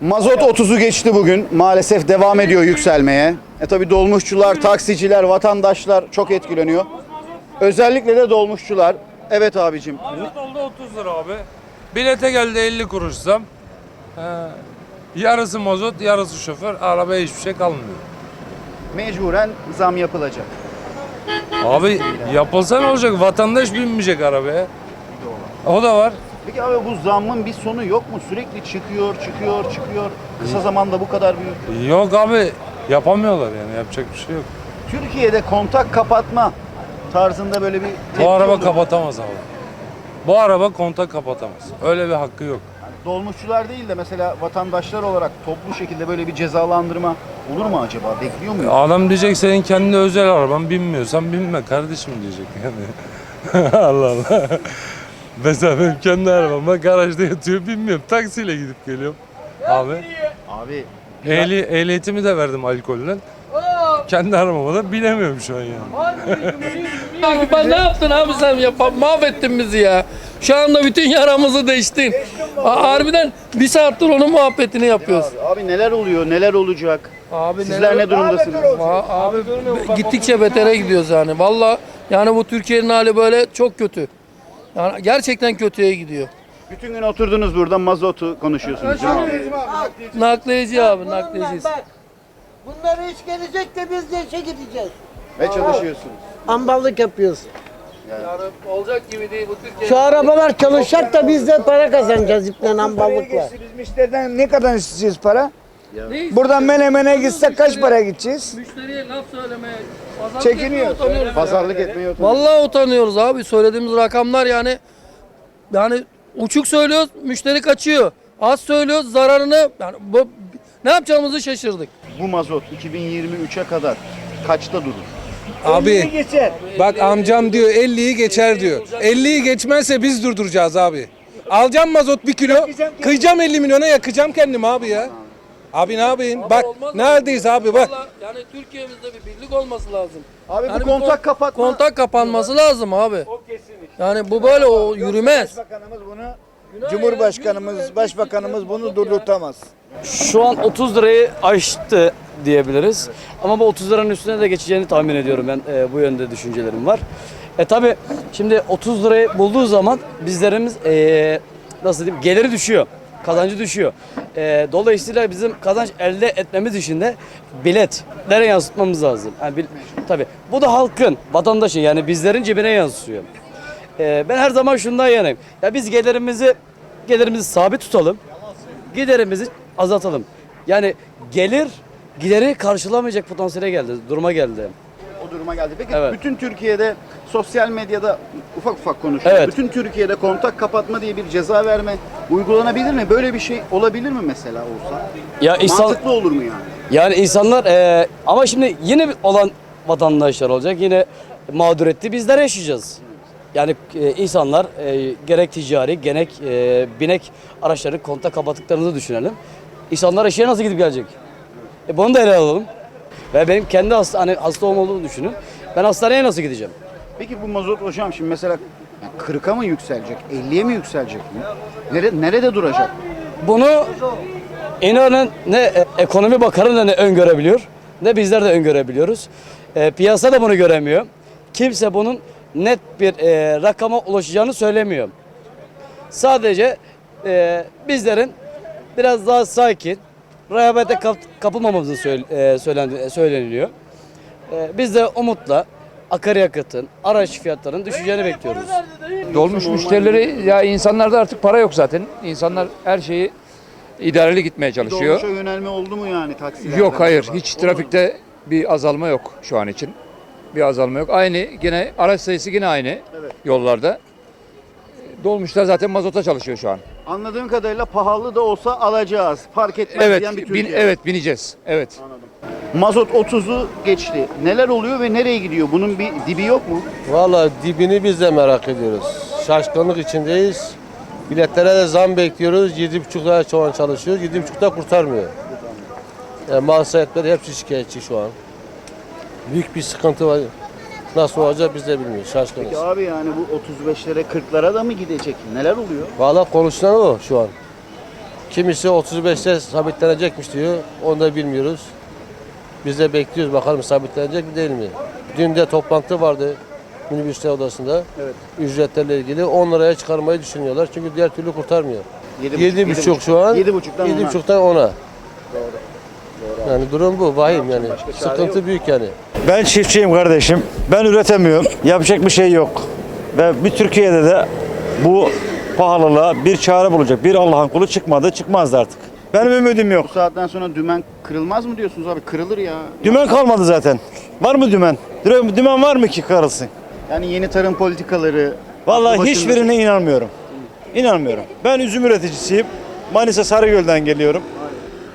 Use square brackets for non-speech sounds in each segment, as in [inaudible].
Mazot 30'u geçti bugün. Maalesef devam ediyor yükselmeye. E tabi dolmuşçular, taksiciler, vatandaşlar çok etkileniyor. Özellikle de dolmuşçular. Evet abicim. Mazot oldu 30 lira abi. Bilete geldi 50 kuruş zam. Ee, yarısı mazot, yarısı şoför. Arabaya hiçbir şey kalmıyor. Mecburen zam yapılacak. Abi yapılsa ne olacak? Vatandaş binmeyecek arabaya. O da var. Peki abi bu zammın bir sonu yok mu? Sürekli çıkıyor, çıkıyor, çıkıyor. Kısa zamanda bu kadar büyük. Yok abi yapamıyorlar yani yapacak bir şey yok. Türkiye'de kontak kapatma tarzında böyle bir tepki Bu araba oldu. kapatamaz abi. Bu araba kontak kapatamaz. Öyle bir hakkı yok. Dolmuşçular değil de mesela vatandaşlar olarak toplu şekilde böyle bir cezalandırma olur mu acaba? Bekliyor muyuz? Adam diyecek senin kendi özel araban binmiyorsan binme kardeşim diyecek yani. [laughs] Allah Allah. Mesela benim kendi arabam bak garajda yatıyor binmiyorum. Taksiyle gidip geliyorum. Abi Abi ehli, ehliyetimi de verdim alkolden. Kendi arabama da binemiyorum şu an yani. Abi ben ne yaptın abi sen ya? Mahvettin bizi ya. Şu anda bütün yaramızı değiştin. Ha- Harbiden bir saattir onun muhabbetini yapıyoruz. Abi, abi neler oluyor, neler olacak? Abi Sizler ne durumdasınız? Va- Abi gittikçe betere gidiyoruz yani. Valla yani bu Türkiye'nin hali böyle çok kötü. Yani gerçekten kötüye gidiyor. Bütün gün oturdunuz burada mazotu konuşuyorsunuz. değil mi abi? Nakliyeci abi nakliyeciyiz. Bak. Bunlar iş gelecek de biz de işe gideceğiz. Ve çalışıyorsunuz. Amballık yapıyoruz. Yani olacak gibi değil bu Türkiye. Şu arabalar çalışacak da biz de para kazanacağız ipten amballıkla. Biz müşteriden ne kadar isteyeceğiz para? Buradan Menemen'e gitsek kaç para gideceğiz? Müşteriye laf söylemeye, pazarlık Çekiniyor. etmeye utanıyoruz. Pazarlık etmeye oturuyoruz. Vallahi utanıyoruz abi. Söylediğimiz rakamlar yani yani uçuk söylüyoruz, müşteri kaçıyor. Az söylüyoruz, zararını yani bu, ne yapacağımızı şaşırdık. Bu mazot 2023'e kadar kaçta durur? Abi geçer. bak amcam diyor 50'yi geçer diyor. 50'yi geçmezse biz durduracağız abi. Alacağım mazot bir kilo, kıyacağım 50 milyona yakacağım kendimi abi ya. Abi ne yapayım? Bak olmaz abi. neredeyiz abi bak. Vallahi yani Türkiye'mizde bir birlik olması lazım. Abi Yani bu bir kontak kon- kapatma. Kontak kapanması lazım abi. Yani bu böyle o yürümez. Başbakanımız bunu, Cumhurbaşkanımız, Başbakanımız bunu durdurtamaz. Şu an 30 lirayı aştı diyebiliriz. Ama bu 30 liranın üstüne de geçeceğini tahmin ediyorum ben. e, bu yönde düşüncelerim var. E tabi şimdi 30 lirayı bulduğu zaman bizlerimiz e, nasıl diyeyim geliri düşüyor. Kazancı düşüyor. E, dolayısıyla bizim kazanç elde etmemiz için de biletlere yansıtmamız lazım. Yani bil, tabii bu da halkın, vatandaşın yani bizlerin cebine yansıyor. E, ben her zaman şundan yanayım. Ya biz gelirimizi gelirimizi sabit tutalım giderimizi azaltalım. Yani gelir gideri karşılamayacak potansiyele geldi, duruma geldi. O duruma geldi. Peki Evet. bütün Türkiye'de sosyal medyada ufak ufak konuşuyor. Evet. Bütün Türkiye'de kontak kapatma diye bir ceza verme uygulanabilir mi? Böyle bir şey olabilir mi mesela olsa? Ya insan, Mantıklı olur mu yani? yani insanlar eee, ama şimdi yine olan vatandaşlar olacak. Yine mağduriyetli bizler yaşayacağız. Yani e, insanlar e, gerek ticari gerek e, binek araçları kontak kapattıklarını düşünelim. İnsanlar işe nasıl gidip gelecek? E bunu da ele alalım. Ve benim kendi hasta, hani hasta olduğunu düşünün. Ben hastaneye nasıl gideceğim? Peki bu mazot hocam şimdi mesela 40'a mı yükselecek? 50'ye mi yükselecek mi? Nere, nerede duracak? Bunu inanın ne e, ekonomi bakanı da ne öngörebiliyor ne bizler de öngörebiliyoruz. E, piyasa da bunu göremiyor. Kimse bunun net bir e, rakama ulaşacağını söylemiyor. Sadece e, bizlerin biraz daha sakin, rehavete kap, kapılmamamızın söyle, e, söyleniliyor. E, biz de umutla akaryakıtın, araç fiyatlarının düşeceğini bekliyoruz. Dolmuş müşterileri ya insanlarda artık para yok zaten. İnsanlar her şeyi idareli gitmeye çalışıyor. Dolmuşa yönelme oldu mu yani taksilerden? Yok hayır acaba? hiç trafikte bir azalma yok şu an için. Bir azalma yok. Aynı gene araç sayısı yine aynı yollarda. Dolmuşlar zaten mazota çalışıyor şu an. Anladığım kadarıyla pahalı da olsa alacağız. Fark etmez Evet, diyen bir bin, Türkiye. evet bineceğiz. Evet. Mazot 30'u geçti. Neler oluyor ve nereye gidiyor? Bunun bir dibi yok mu? Valla dibini biz de merak ediyoruz. Şaşkınlık içindeyiz. Biletlere de zam bekliyoruz. 7,5 liraya şu an çalışıyoruz. 7,5'da kurtarmıyor. Yani mal sahipleri hepsi şikayetçi şu an. Büyük bir sıkıntı var. Nasıl olacak biz de bilmiyoruz. Şaşkınız. Peki abi yani bu 35'lere 40'lara da mı gidecek? Neler oluyor? Valla konuşulan o şu an. Kimisi 35'te sabitlenecekmiş diyor. Onu da bilmiyoruz. Biz de bekliyoruz bakalım sabitlenecek mi değil mi? Dün de toplantı vardı minibüsler odasında. Evet. Ücretlerle ilgili 10 liraya çıkarmayı düşünüyorlar. Çünkü diğer türlü kurtarmıyor. Yedi Yedi buçuk, buçuk yedi şu an. Yedi buçuktan Yedi ona. buçuktan ona. Yani durum bu. Vahim yani. Sıkıntı büyük yani. Ben çiftçiyim kardeşim. Ben üretemiyorum. Yapacak bir şey yok. Ve bir Türkiye'de de bu pahalılığa bir çare bulacak. Bir Allah'ın kulu çıkmadı, çıkmaz artık. Benim ümidim yok. Bu saatten sonra dümen kırılmaz mı diyorsunuz abi? Kırılır ya. Dümen kalmadı zaten. Var mı dümen? Dümen var mı ki kırılsın? Yani yeni tarım politikaları. Vallahi başında- hiçbirine inanmıyorum. İnanmıyorum. Ben üzüm üreticisiyim. Manisa Sarıgöl'den geliyorum.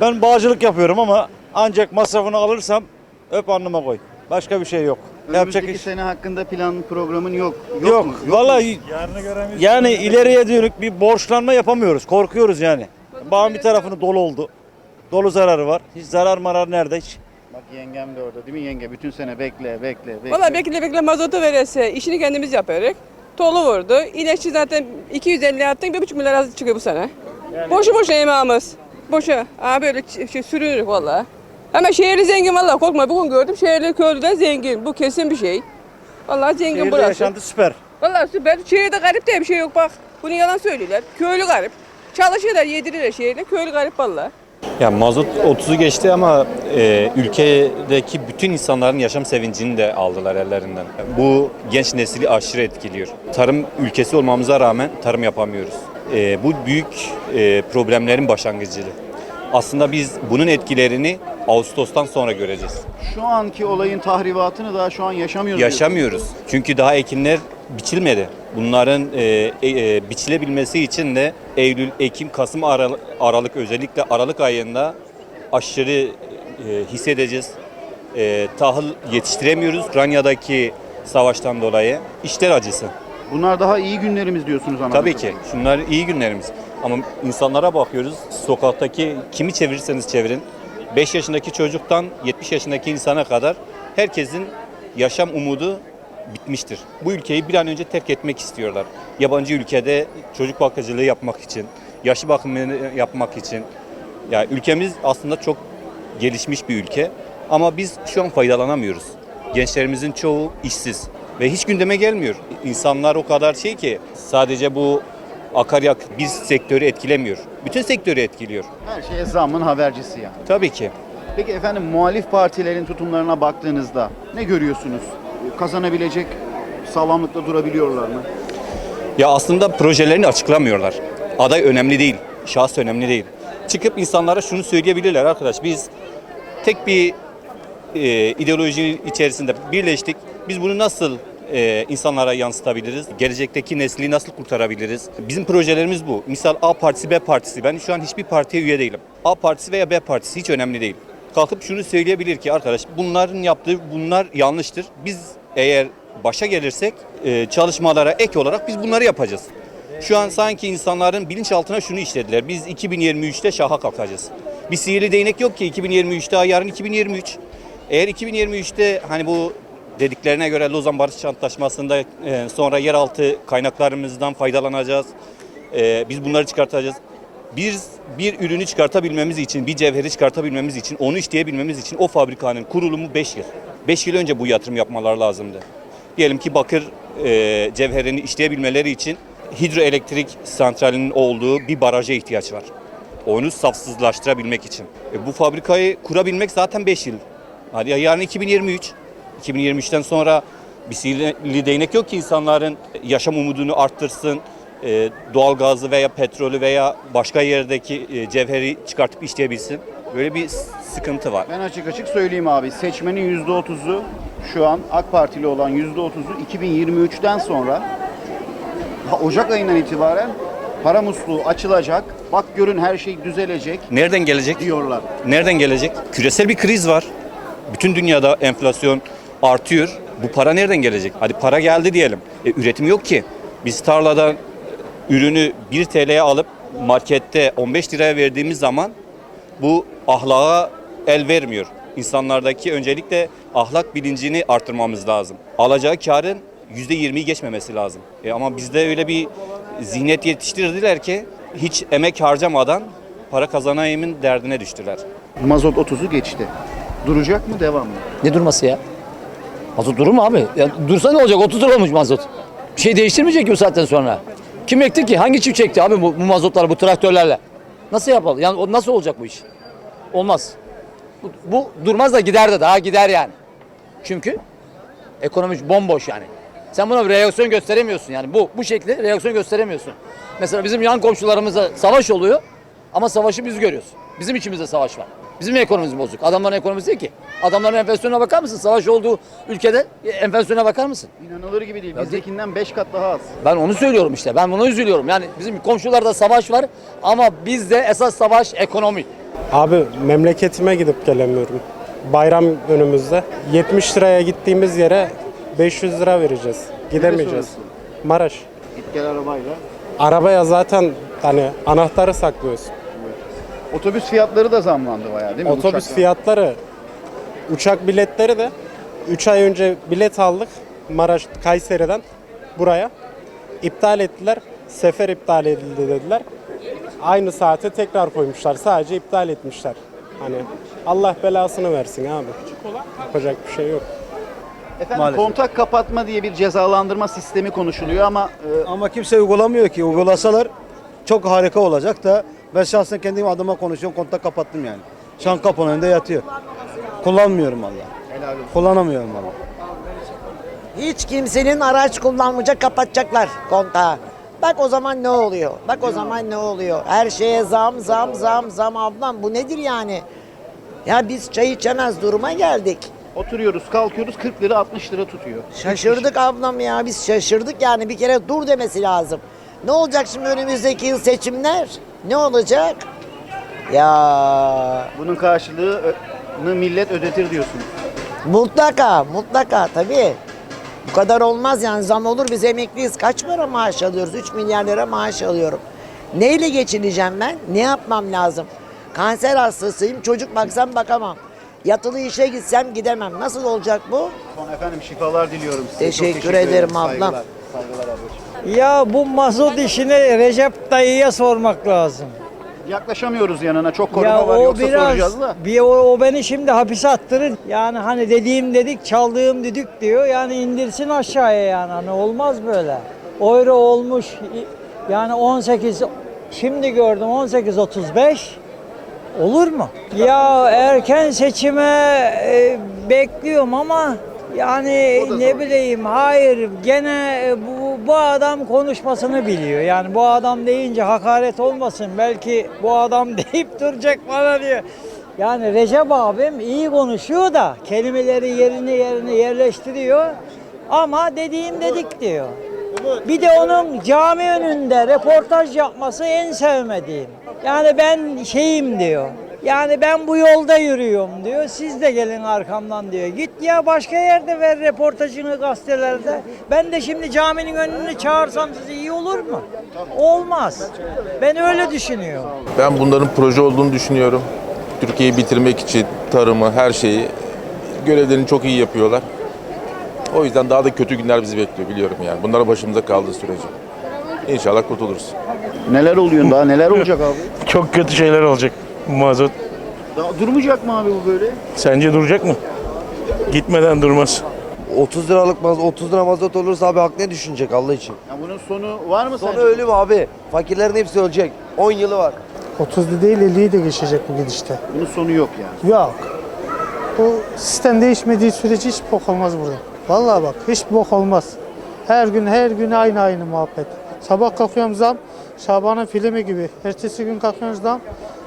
Ben bağcılık yapıyorum ama ancak masrafını alırsam öp alnıma koy. Başka bir şey yok. Yapacak Önümüzdeki iş sene hakkında plan programın yok. yok. mu? Vallahi yani ileriye dönük bir borçlanma yapamıyoruz. Korkuyoruz yani. Bağın bir tarafını dolu oldu. Dolu zararı var. Hiç zarar marar nerede hiç? Bak yengem de orada değil mi yenge? Bütün sene bekle bekle bekle. Valla bekle bekle mazotu verirse işini kendimiz yaparız. Tolu vurdu. İlaççı zaten 250 attın 1,5 milyar az çıkıyor bu sene. Boşu boşuna yemeğimiz. Boşu. Aa böyle şey, sürünür valla. Ama şehirli zengin valla korkma. Bugün gördüm şehirli köylü de zengin. Bu kesin bir şey. Valla zengin Şehirde burası. yaşantı süper. Valla süper. Şehirde garip diye bir şey yok bak. Bunu yalan söylüyorlar. Köylü garip. Çalışıyorlar yedirirler şehirde. Köylü garip valla. Ya mazot 30'u geçti ama e, ülkedeki bütün insanların yaşam sevincini de aldılar ellerinden. Bu genç nesili aşırı etkiliyor. Tarım ülkesi olmamıza rağmen tarım yapamıyoruz. E, bu büyük e, problemlerin başlangıcı. Aslında biz bunun etkilerini Ağustos'tan sonra göreceğiz. Şu anki olayın tahribatını daha şu an yaşamıyoruz. Yaşamıyoruz. Çünkü daha ekinler biçilmedi. Bunların e, e, e, biçilebilmesi için de Eylül, Ekim, Kasım Aral- Aralık özellikle Aralık ayında aşırı e, hissedeceğiz. E, tahıl yetiştiremiyoruz Ukrayna'daki savaştan dolayı. İşler acısı. Bunlar daha iyi günlerimiz diyorsunuz ama. Tabii ki. Şunlar iyi günlerimiz. Ama insanlara bakıyoruz. Sokaktaki kimi çevirirseniz çevirin. 5 yaşındaki çocuktan 70 yaşındaki insana kadar herkesin yaşam umudu bitmiştir. Bu ülkeyi bir an önce terk etmek istiyorlar. Yabancı ülkede çocuk bakıcılığı yapmak için, yaşlı bakımını yapmak için. Ya ülkemiz aslında çok gelişmiş bir ülke ama biz şu an faydalanamıyoruz. Gençlerimizin çoğu işsiz ve hiç gündeme gelmiyor. İnsanlar o kadar şey ki sadece bu akaryakıt bir sektörü etkilemiyor. Bütün sektörü etkiliyor. Her şeye zammın habercisi yani. Tabii ki. Peki efendim muhalif partilerin tutumlarına baktığınızda ne görüyorsunuz? Kazanabilecek sağlamlıkta durabiliyorlar mı? Ya aslında projelerini açıklamıyorlar. Aday önemli değil, şahıs önemli değil. Çıkıp insanlara şunu söyleyebilirler arkadaş biz tek bir e, ideoloji içerisinde birleştik. Biz bunu nasıl e, insanlara yansıtabiliriz? Gelecekteki nesli nasıl kurtarabiliriz? Bizim projelerimiz bu. Misal A partisi, B partisi. Ben şu an hiçbir partiye üye değilim. A partisi veya B partisi hiç önemli değil. Kalkıp şunu söyleyebilir ki arkadaş bunların yaptığı bunlar yanlıştır. Biz eğer başa gelirsek e, çalışmalara ek olarak biz bunları yapacağız. Şu an sanki insanların bilinçaltına şunu işlediler. Biz 2023'te şaha kalkacağız. Bir sihirli değnek yok ki 2023'te yarın 2023. Eğer 2023'te hani bu dediklerine göre Lozan Barış Antlaşması'nda e, sonra yeraltı kaynaklarımızdan faydalanacağız. E, biz bunları çıkartacağız. Biz bir ürünü çıkartabilmemiz için, bir cevheri çıkartabilmemiz için, onu işleyebilmemiz için o fabrikanın kurulumu 5 yıl. 5 yıl önce bu yatırım yapmalar lazımdı. Diyelim ki bakır e, cevherini işleyebilmeleri için hidroelektrik santralinin olduğu bir baraja ihtiyaç var. Onu safsızlaştırabilmek için. E, bu fabrikayı kurabilmek zaten 5 yıl. Hadi ya yarın 2023. 2023'ten sonra bir sihirli değnek yok ki insanların yaşam umudunu arttırsın. E, doğalgazı veya petrolü veya başka yerdeki e, cevheri çıkartıp işleyebilsin. Böyle bir sıkıntı var. Ben açık açık söyleyeyim abi. Seçmenin %30'u şu an AK Partili olan %30'u 2023'ten sonra Ocak ayından itibaren para musluğu açılacak. Bak görün her şey düzelecek Nereden gelecek? diyorlar. Nereden gelecek? Küresel bir kriz var. Bütün dünyada enflasyon artıyor. Bu para nereden gelecek? Hadi para geldi diyelim. E, üretim yok ki. Biz tarladan ürünü 1 TL'ye alıp markette 15 liraya verdiğimiz zaman bu ahlaka el vermiyor. İnsanlardaki öncelikle ahlak bilincini arttırmamız lazım. Alacağı karın %20'yi geçmemesi lazım. E ama bizde öyle bir zihniyet yetiştirdiler ki hiç emek harcamadan para kazanayımın derdine düştüler. Mazot 30'u geçti. Duracak mı devam mı? Ne durması ya? Mazot durur mu abi? Ya dursa ne olacak? 30 lira olmuş mazot. Bir şey değiştirmeyecek ki bu saatten sonra. Kim ekti ki? Hangi çift çekti abi bu, bu mazotları, bu traktörlerle? Nasıl yapalım? Yani o- nasıl olacak bu iş? Olmaz. Bu, bu durmaz da gider de daha gider yani. Çünkü ekonomi bomboş yani. Sen buna bir reaksiyon gösteremiyorsun yani. Bu bu şekilde reaksiyon gösteremiyorsun. Mesela bizim yan komşularımızla savaş oluyor ama savaşı biz görüyoruz. Bizim içimizde savaş var. Bizim ekonomimiz bozuk. Adamların ekonomisi değil ki. Adamların enflasyonuna bakar mısın? Savaş olduğu ülkede enflasyona bakar mısın? İnanılır gibi değil. Bizdekinden 5 kat daha az. Ben onu söylüyorum işte. Ben buna üzülüyorum. Yani bizim komşularda savaş var ama bizde esas savaş ekonomi. Abi memleketime gidip gelemiyorum. Bayram önümüzde. 70 liraya gittiğimiz yere 500 lira vereceğiz. Gidemeyeceğiz. orası? Maraş. Git gel arabayla. Arabaya zaten hani anahtarı saklıyoruz. Otobüs fiyatları da zamlandı bayağı değil mi? Otobüs Uçaklar. fiyatları, uçak biletleri de 3 ay önce bilet aldık Maraş Kayseri'den buraya. İptal ettiler. Sefer iptal edildi dediler. Aynı saate tekrar koymuşlar. Sadece iptal etmişler. Hani Allah belasını versin abi. Yapacak bir şey yok. Efendim kontak kapatma diye bir cezalandırma sistemi konuşuluyor ama e, Ama kimse uygulamıyor ki. Uygulasalar çok harika olacak da ben şahsen kendim adıma konuşuyorum. Kontak kapattım yani. Şu an kapının önünde yatıyor. Kullanmıyorum valla. Kullanamıyorum valla. Hiç kimsenin araç kullanmayacak kapatacaklar kontağı. Bak o zaman ne oluyor? Bak o zaman ne oluyor? Her şeye zam zam zam zam ablam bu nedir yani? Ya biz çay içemez duruma geldik. Oturuyoruz, kalkıyoruz 40 lira 60 lira tutuyor. Şaşırdık ablam ya biz şaşırdık yani bir kere dur demesi lazım. Ne olacak şimdi önümüzdeki yıl seçimler? Ne olacak? Ya Bunun karşılığını millet ödetir diyorsunuz. mutlaka mutlaka tabii. Bu kadar olmaz yani zam olur biz emekliyiz. Kaç para maaş alıyoruz? 3 milyar lira maaş alıyorum. Neyle geçineceğim ben? Ne yapmam lazım? Kanser hastasıyım. Çocuk baksam bakamam. Yatılı işe gitsem gidemem. Nasıl olacak bu? Son efendim şifalar diliyorum size. Çok Teşekkür ederim ablam. Saygılar, saygılar ablacığım. Ya bu mazot işini Recep dayıya sormak lazım. Yaklaşamıyoruz yanına. Çok koruma ya var o yoksa biraz soracağız da. bir o, o beni şimdi hapise attırır. Yani hani dediğim dedik, çaldığım düdük diyor. Yani indirsin aşağıya yani. Hani olmaz böyle. Euro olmuş yani 18 şimdi gördüm 18.35 olur mu? Ya erken seçime e, bekliyorum ama yani ne bileyim hayır gene e, bu, bu adam konuşmasını biliyor. Yani bu adam deyince hakaret olmasın. Belki bu adam [laughs] deyip duracak bana diyor. Yani Recep abim iyi konuşuyor da kelimeleri yerini yerine yerleştiriyor. Ama dediğim dedik diyor. Bir de onun cami önünde reportaj yapması en sevmediğim. Yani ben şeyim diyor. Yani ben bu yolda yürüyorum diyor. Siz de gelin arkamdan diyor. Git ya başka yerde ver reportajını gazetelerde. Ben de şimdi caminin önünü çağırsam size iyi olur mu? Olmaz. Ben öyle düşünüyorum. Ben bunların proje olduğunu düşünüyorum. Türkiye'yi bitirmek için tarımı, her şeyi görevlerini çok iyi yapıyorlar. O yüzden daha da kötü günler bizi bekliyor biliyorum yani. Bunlara başımıza kaldığı sürece. İnşallah kurtuluruz. Neler oluyor daha neler olacak abi? Çok kötü şeyler olacak. Mazot. Daha durmayacak mı abi bu böyle? Sence duracak mı? Gitmeden durmaz. 30 liralık mazot, 30 lira mazot olursa abi hak ne düşünecek Allah için? Ya bunun sonu var mı Sonra sence? ölüm abi. Fakirlerin hepsi ölecek. 10 yılı var. 30 değil 50'yi de geçecek bu gidişte. Bunun sonu yok yani. Yok. Bu sistem değişmediği sürece hiç bok olmaz burada. Vallahi bak hiç bok olmaz. Her gün her gün aynı aynı muhabbet. Sabah kalkıyorum zam, Şaban'ın filmi gibi. Ertesi gün kalkıyoruz zam,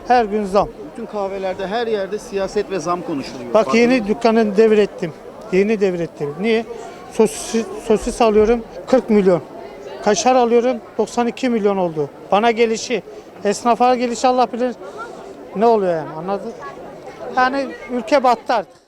her gün zam. Bütün kahvelerde her yerde siyaset ve zam konuşuluyor. Bak Farkında yeni dükkanı devrettim. Yeni devrettim. Niye? Sosis, sosis alıyorum 40 milyon. Kaşar alıyorum 92 milyon oldu. Bana gelişi, esnafa gelişi Allah bilir ne oluyor yani anladın? Yani ülke battı artık.